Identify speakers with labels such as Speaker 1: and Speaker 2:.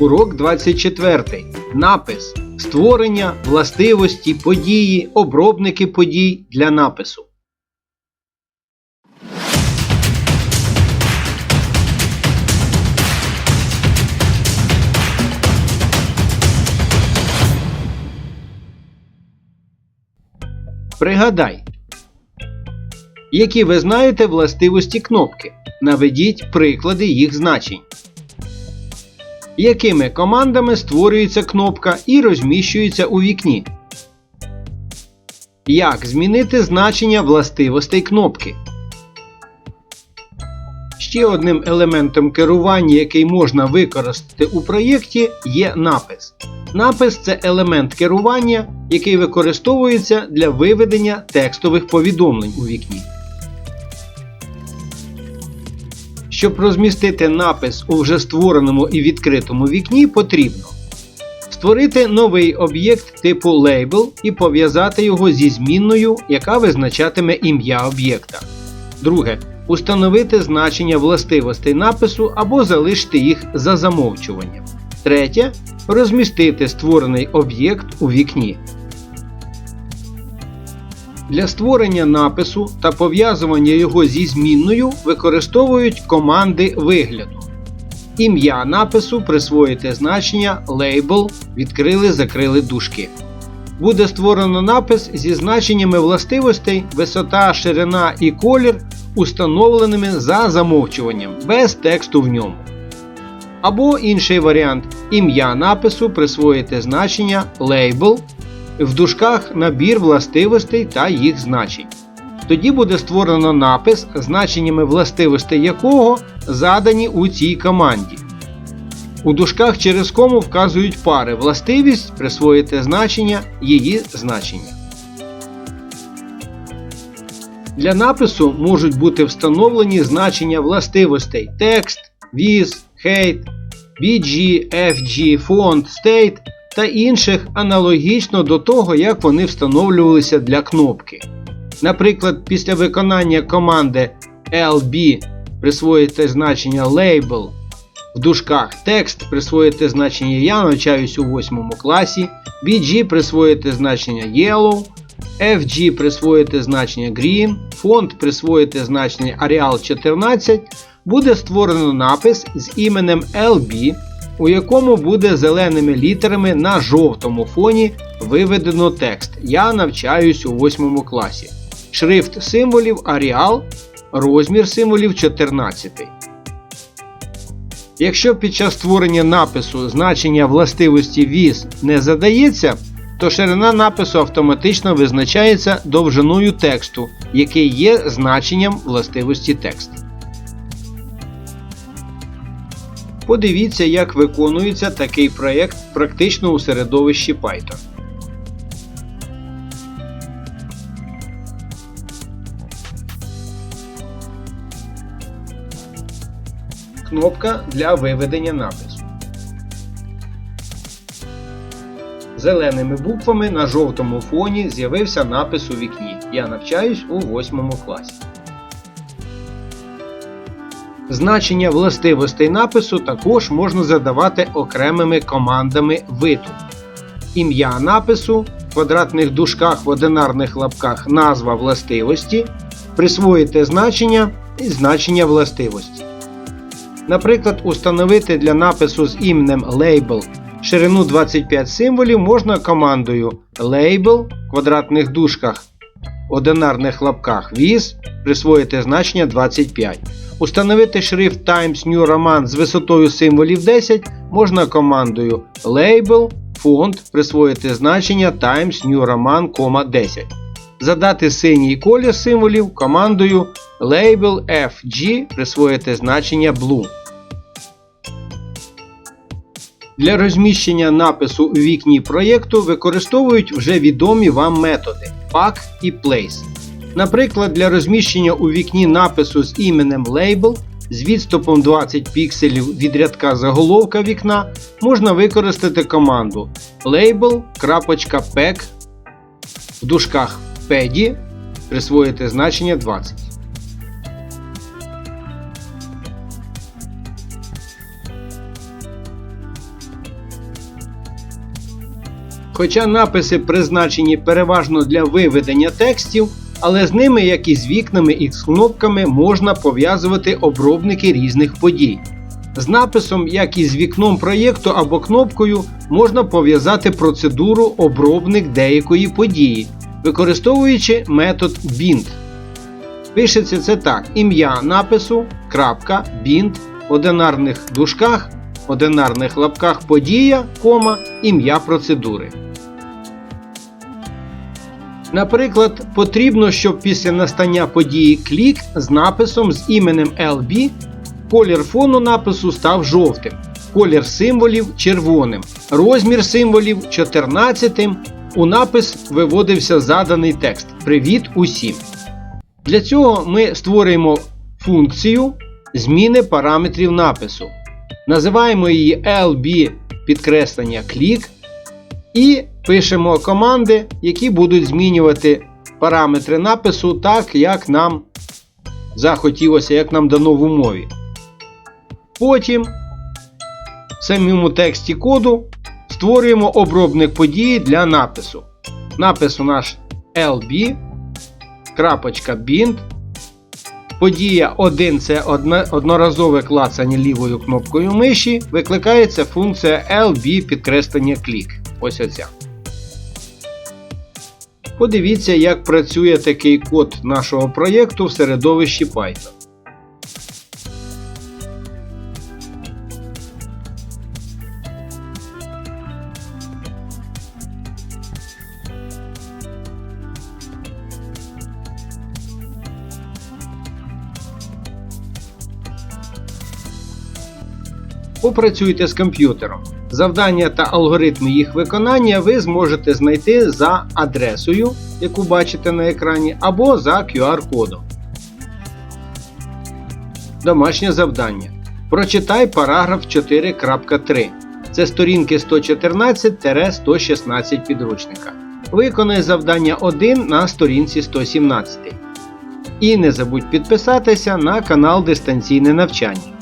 Speaker 1: Урок 24. Напис. Створення, властивості, події, обробники подій для напису. Пригадай. Які ви знаєте властивості кнопки. Наведіть приклади їх значень. Якими командами створюється кнопка і розміщується у вікні? Як змінити значення властивостей кнопки? Ще одним елементом керування, який можна використати у проєкті, є напис. Напис це елемент керування, який використовується для виведення текстових повідомлень у вікні. Щоб розмістити напис у вже створеному і відкритому вікні, потрібно створити новий об'єкт типу Label і пов'язати його зі змінною, яка визначатиме ім'я об'єкта. Друге. Установити значення властивостей напису або залишити їх за замовчуванням. Третє. Розмістити створений об'єкт у вікні. Для створення напису та пов'язування його зі змінною використовують команди вигляду. Ім'я напису присвоїте значення Label відкрили закрили дужки. Буде створено напис зі значеннями властивостей висота, ширина і колір, установленими за замовчуванням без тексту в ньому. Або інший варіант ім'я напису присвоїте значення Label в дужках набір властивостей та їх значень. Тоді буде створено напис, значеннями властивостей якого задані у цій команді. У дужках через кому вказують пари властивість, присвоїте значення, її значення. Для напису можуть бути встановлені значення властивостей текст, віз, height, BG, FG, font, state та інших аналогічно до того, як вони встановлювалися для кнопки. Наприклад, після виконання команди LB присвоїте значення Label в дужках текст присвоїте значення Я навчаюсь у 8 класі, BG присвоїте значення Yellow, FG присвоїте значення Green, фонд присвоїте значення Arial 14, буде створено напис з іменем LB, у якому буде зеленими літерами на жовтому фоні виведено текст Я навчаюсь у 8 класі. Шрифт символів Arial, розмір символів 14. Якщо під час створення напису значення властивості віз не задається, то ширина напису автоматично визначається довжиною тексту, який є значенням властивості тексту. Подивіться, як виконується такий проєкт практично у середовищі Python. Кнопка для виведення напису. Зеленими буквами на жовтому фоні з'явився напис у вікні. Я навчаюсь у 8 класі. Значення властивостей напису також можна задавати окремими командами виду. Ім'я напису в квадратних дужках в одинарних лапках назва властивості. Присвоїте значення і значення властивості. Наприклад, установити для напису з іменем Label ширину 25 символів можна командою Label в квадратних дужках одинарних лапках віз присвоїти значення 25. Установити шрифт Times New Roman з висотою символів 10 можна командою Label фонд присвоїти значення Times New Roman, 10. Задати синій колір символів командою Label FG присвоїти значення Blue. Для розміщення напису у вікні проєкту використовують вже відомі вам методи Pack і Place. Наприклад, для розміщення у вікні напису з іменем Label з відступом 20 пікселів від рядка заголовка вікна можна використати команду label.pack в дужках pedi присвоїти значення 20. Хоча написи призначені переважно для виведення текстів, але з ними, як і з вікнами і з кнопками, можна пов'язувати обробники різних подій. З написом, як і з вікном проєкту або кнопкою, можна пов'язати процедуру обробник деякої події, використовуючи метод bind. Пишеться це так: ім'я напису, крапка, bind, одинарних дужках, одинарних лапках подія, кома, ім'я процедури. Наприклад, потрібно, щоб після настання події клік з написом з іменем LB колір фону напису став жовтим, колір символів червоним, розмір символів 14. У напис виводився заданий текст Привіт усім. Для цього ми створюємо функцію зміни параметрів напису. Називаємо її LB підкреслення клік і пишемо команди, які будуть змінювати параметри напису так, як нам захотілося, як нам дано в умові. Потім в самому тексті коду створюємо обробник події для напису. Напис у наш LB, крапочка bind. Подія 1 це одноразове клацання лівою кнопкою миші. Викликається функція LB підкреслення клік. Ось оця. Подивіться, як працює такий код нашого проєкту в середовищі Python. Попрацюйте з комп'ютером. Завдання та алгоритми їх виконання ви зможете знайти за адресою, яку бачите на екрані, або за QR-кодом. Домашнє завдання. Прочитай параграф 4.3. Це сторінки 114-116 підручника. Виконай завдання 1 на сторінці 117. І не забудь підписатися на канал Дистанційне навчання.